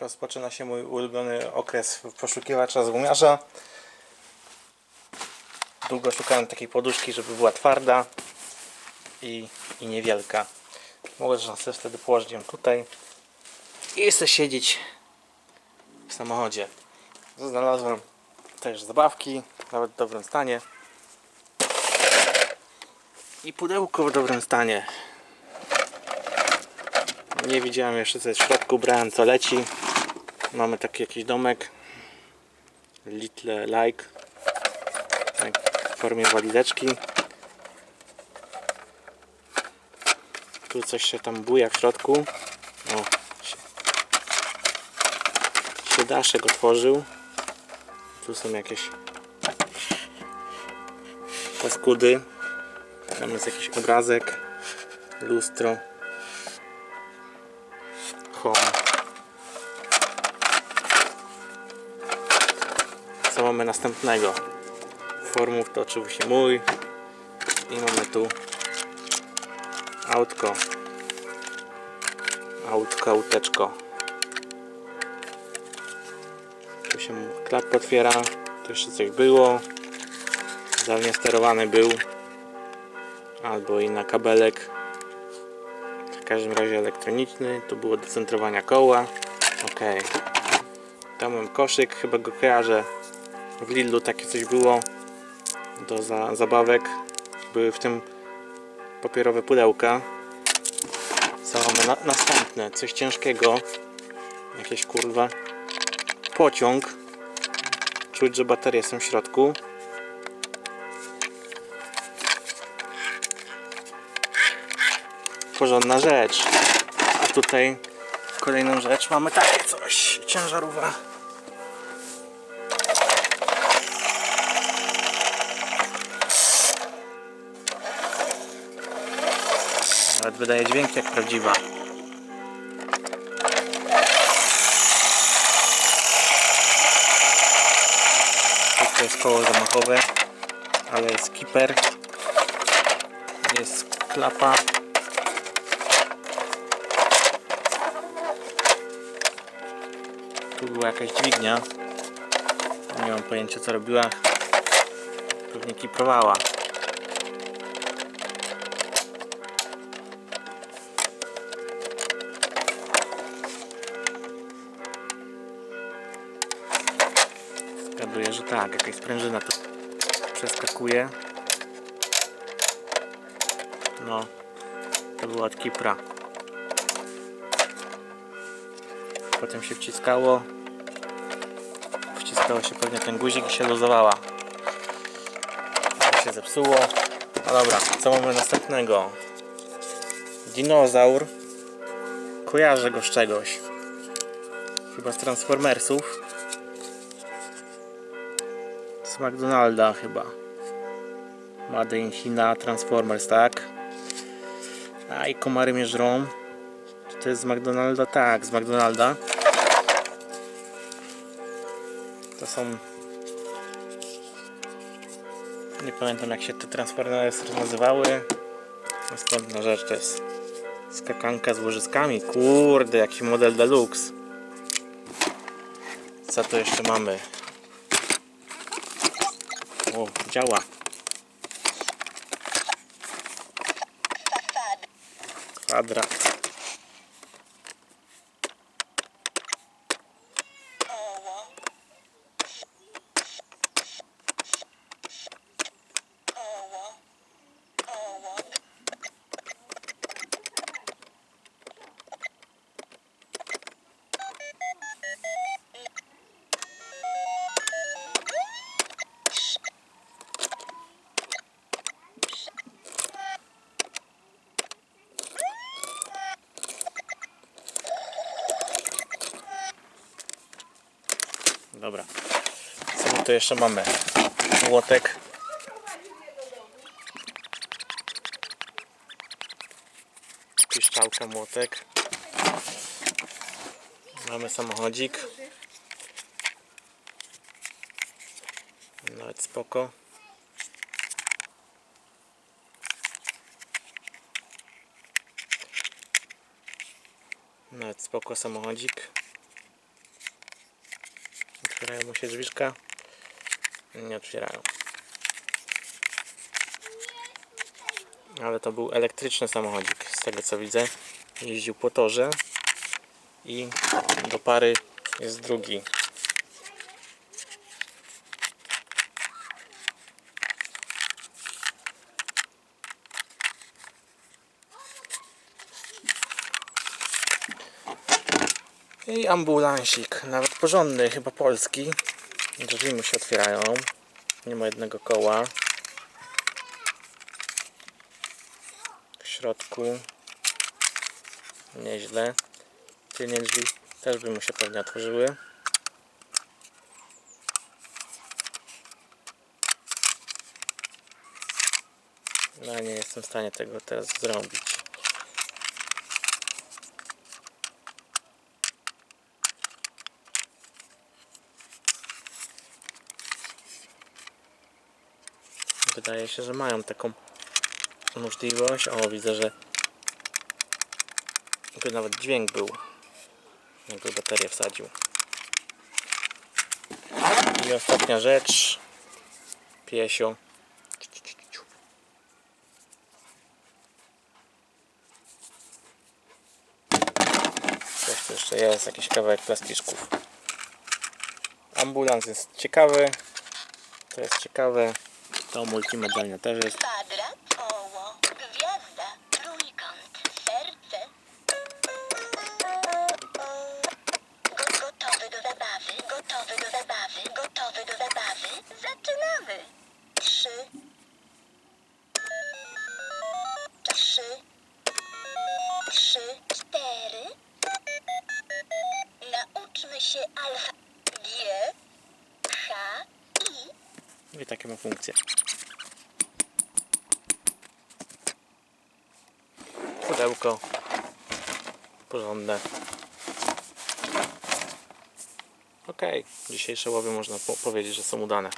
rozpoczyna się mój ulubiony okres poszukiwacza z gumiarza. Długo szukałem takiej poduszki, żeby była twarda i, i niewielka. Można sobie wtedy położyć ją tutaj i sobie siedzieć w samochodzie. Znalazłem też zabawki, nawet w dobrym stanie. I pudełko w dobrym stanie. Nie widziałem jeszcze co jest w środku, brałem co leci. Mamy taki jakiś domek. Little like. Tak, w formie walizeczki. Tu coś się tam buja w środku. O, się, się daszek otworzył. Tu są jakieś paskudy. Tam jest jakiś obrazek, lustro. Home. Co mamy następnego? Formów to oczywiście mój. I mamy tu autko. Autko, auteczko. Tu się klap otwiera. Tu jeszcze coś było. Zdalnie sterowany był. Albo i na kabelek. W każdym razie elektroniczny. Tu było do centrowania koła. Ok. Tam mam koszyk. Chyba go kojarzę. W Lidlu takie coś było. Do za zabawek. Były w tym papierowe pudełka. Co mamy na następne? Coś ciężkiego. Jakieś kurwa. Pociąg. Czuć, że baterie są w środku. Porządna rzecz. A tutaj kolejną rzecz mamy takie coś. Ciężarówka. Nawet wydaje dźwięk jak prawdziwa. To jest koło zamachowe, ale jest kiper, jest klapa. Tu była jakaś dźwignia. Nie mam pojęcia co robiła. Pewnie kiprowała. Zgaduję, że tak, jakaś sprężyna tu przeskakuje. No, to było od Kipra. Potem się wciskało. Wciskało się pewnie ten guzik i się luzowała. To się zepsuło. No dobra, co mamy następnego? Dinozaur. Kojarzę go z czegoś. Chyba z Transformersów. Z McDonalda chyba. Made in China, Transformers, tak? A i komary mnie żrą. Czy to jest z McDonalda? Tak, z McDonalda. To są... Nie pamiętam jak się te Transformersy nazywały. Następna rzecz to jest skakanka z łożyskami. Kurde, jaki model deluxe. Co tu jeszcze mamy? O, działa. Kwadrat. Dobra. Co tu jeszcze mamy? Młotek. Piszczałka, młotek. Mamy samochodzik. Nawet spoko. Nawet spoko samochodzik. Otwierają mu się drzwiczka. Nie otwierają. Ale to był elektryczny samochodzik, z tego co widzę. Jeździł po torze. I do pary jest drugi. I ambulansik, nawet porządny, chyba polski. Drzwi mu się otwierają. Nie ma jednego koła. W środku nieźle. Tylnie drzwi też by mu się pewnie otworzyły. No nie jestem w stanie tego teraz zrobić. Wydaje się, że mają taką możliwość. O, widzę, że jakby nawet dźwięk był, jakby baterię wsadził. I ostatnia rzecz. Piesio. Coś tu jeszcze jest, jakiś kawałek plasticzków. Ambulans jest ciekawy. To jest ciekawe. To multimedialne też jest. I. Takie ma funkcje. Pudełko. Porządne. Ok, dzisiejsze łowy można po powiedzieć, że są udane.